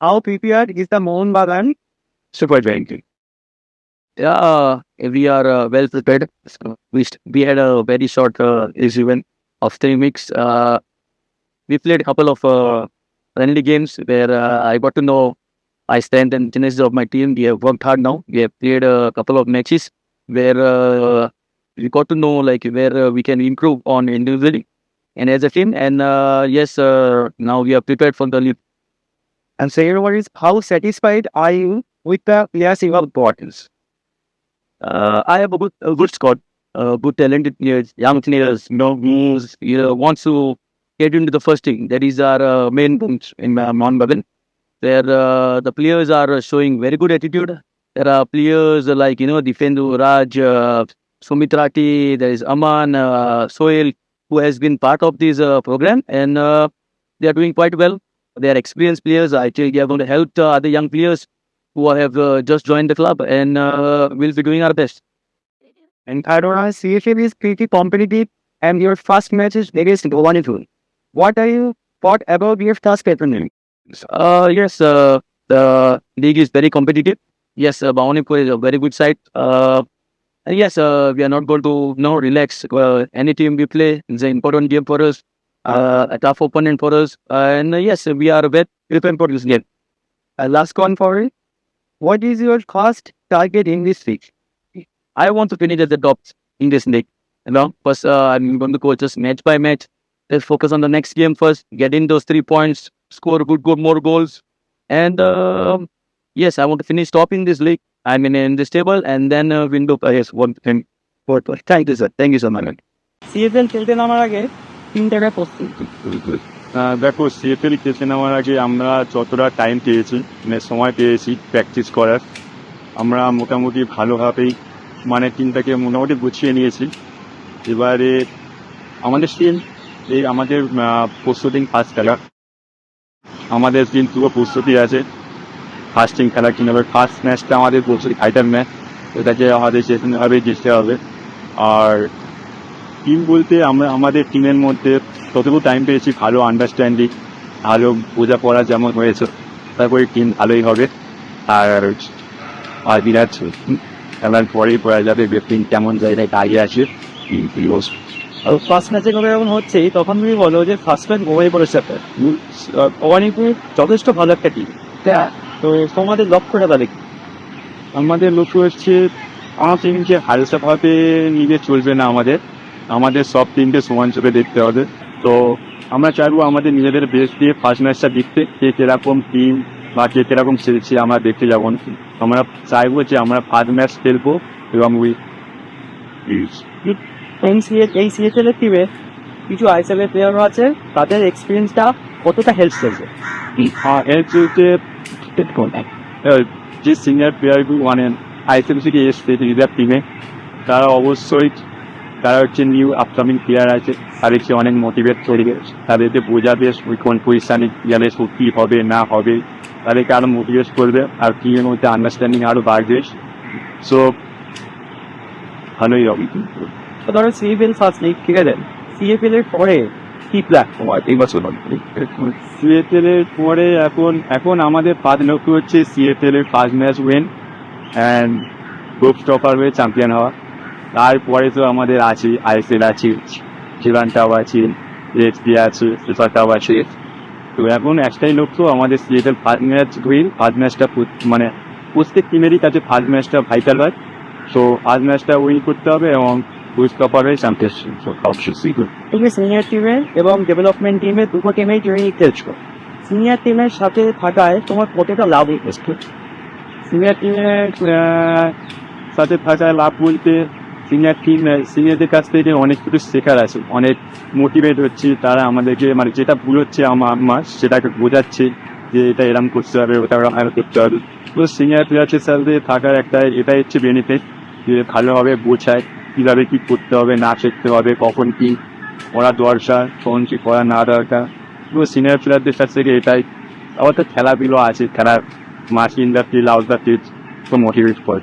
How prepared is the Mohan Bagan Super Banking. Yeah, uh, we are uh, well prepared. So we st- we had a very short uh, event of three weeks. Uh, we played a couple of uh, friendly games where uh, I got to know my strength and weaknesses of my team. We have worked hard now. We have played a couple of matches where uh, we got to know like where uh, we can improve on individually and as a team. And uh, yes, uh, now we are prepared for the league. And second one is how satisfied are you with the players you have got? uh, I have a good, a good squad, uh, good talented players, young players, you know, who's, you know, wants to get into the first team. That is our uh, main point in Mon Bagan. Where uh, the players are showing very good attitude. There are players like, you know, Defendu, Raj, uh, Sumitrati, there is Aman, uh, Soil, who has been part of this uh, program and uh, they are doing quite well. They are experienced players. I think they are going to help the other young players who have uh, just joined the club and uh, will be doing our best. And is CFL is pretty competitive and your first match is against Bhubaneswar. What are you thought about your first patron? Uh, yes, uh, the league is very competitive. Yes, uh, is a very good side. Uh, and yes, uh, we are not going to no relax. Uh, any team we play is an important game for us, a tough opponent for us. and uh, yes, we are well prepared for this game. Uh, last one for it. What is your first target in this league? I want to finish at the top in this league. You know, first uh, I'm going to go just match by match. Let's focus on the next game first. Get in those three points, score good, good more goals, and um yes, I want to finish top in this league. I mean in this table, and then uh, win the uh, yes one thing. Fourth one. Thank you, sir. Thank you so much. CFL খেলতে নামার আগে তিন আহ, দেখো CFL নেওয়ার আগে আমরা যতটা time পেয়েছি মানে সময় পেয়েছি প্র্যাকটিস করার আমরা মোটামুটি ভালোভাবেই মানে টিমটাকে মোটামুটি গুছিয়ে নিয়েছি। এবারে আমাদের টিম এই আমাদের প্রস্তুতি ফার্স্ট খেলা। আমাদের টিম পুরো প্রস্তুতি আছে। ফার্স্ট টিম খেলা কীভাবে ফার্স্ট ম্যাচটা আমাদের প্রস্তুতি ফাইটার ম্যাচ এটাকে আমাদের সেরকমভাবে জিততে হবে। আর টিম বলতে আমরা আমাদের টিমের মধ্যে ততটুকু টাইম পেয়েছি ভালো আন্ডারস্ট্যান্ডিং ভালো বোঝাপড়া যেমন হয়েছে তারপরে টিম ভালোই হবে। আর আর বিরাট খেলার পরেই পড়া যাবে টিম কেমন জায়গায় দাঁড়িয়ে আছে। ফার্স্ট ম্যাচের কথা যখন হচ্ছে তখন তুমি বলো যে ফার্স্ট ম্যাচ ঘুমিয়ে পড়েছে ভবানীপুর যথেষ্ট ভালো একটা টিম তো তোমাদের লক্ষ্যটা তাহলে কি? আমাদের লক্ষ্য হচ্ছে আমার টিমকে হালসাভাবে নিয়ে চলবে না আমাদের। আমাদের সব টিমকে সমান চোখে দেখতে হবে। তো আমরা চাইব আমাদের নিজেদের বেস্ট দিয়ে ফার্স্ট ম্যাচটা দেখতে কে কীরকম টিম বা কে কীরকম খেলছে আমরা দেখতে যাব। আমরা চাইব যে আমরা ফার্স্ট ম্যাচ খেলব এবং উই এই সিএ এই সিএফএল এর টিমে কিছু আইএসএল এর প্লেয়ারও আছে। তাদের এক্সপিরিয়েন্সটা কতটা হেল্প করবে? আর এর যে যে সিনিয়র প্লেয়ারগুলো মানে আইসিএম থেকে এসছে নিজের টিমে তারা অবশ্যই তারা হচ্ছে নিউ আপকামিং প্লেয়ার আছে তাদেরকে অনেক মোটিভেট করবে তাদেরকে বোঝাবে ওই কোন পজিশনে গেলে কী হবে না হবে। তাদেরকে আরও মোটিভেট করবে আর টিমের মধ্যে আন্ডারস্ট্যান্ডিং আরও বাড়বে। সো ভালোই হবে। ধরো সিএফএল ফার্স্ট লিগ ঠিক আছে সিএফএল এর পরে কি প্ল্যান তোমার এই বছর সিএফএল এর পরে এখন এখন আমাদের পাঁচ লক্ষ্য হচ্ছে সিএফএল এর first match win and group topper হয়ে চ্যাম্পিয়ন হওয়া। তারপরে তো আমাদের আছে আইএসএল আছে জীবানটাও আছে রেসপি আছে সুপারটাও আছে। তো এখন একটাই লক্ষ্য আমাদের CFL first match win first ম্যাচটা মানে প্রত্যেক টিমেরই কাছে ফার্স্ট ম্যাচটা ভাইটাল হয়। তো ফার্স্ট ম্যাচটা উইন করতে হবে এবং চ্যাম্পিয়নশিপ তুমি সিনিয়র টিমে এবং ডেভেলপমেন্ট টিমে দুটো টিমেই তুমি খেলছো। সিনিয়র টিমের সাথে থাকায় তোমার কতটা লাভ সিনিয়র টিমের সাথে থাকা লাভ বলতে সিনিয়র টিম সিনিয়রদের কাছ থেকে অনেক কিছু শেখার আছে। অনেক মোটিভেট হচ্ছে, তারা আমাদেরকে মানে যেটা ভুল হচ্ছে আমার আমার, সেটাকে বোঝাচ্ছে যে এটা এরম করতে হবে, ওটা এরম করতে হবে। তো সিনিয়র প্লেয়ারদের সাথে থাকার একটা এটাই হচ্ছে বেনিফিট যে ভালোভাবে বোঝায় কীভাবে কী করতে হবে, না শিখতে হবে, কখন কী করা দরকার, কখন কী করা না দরকার। তো সিনিয়র প্লেয়ারদের কাছ থেকে এটাই আবার তো খেলাগুলো আছে, খেলার মাস in the field out the field motivate করে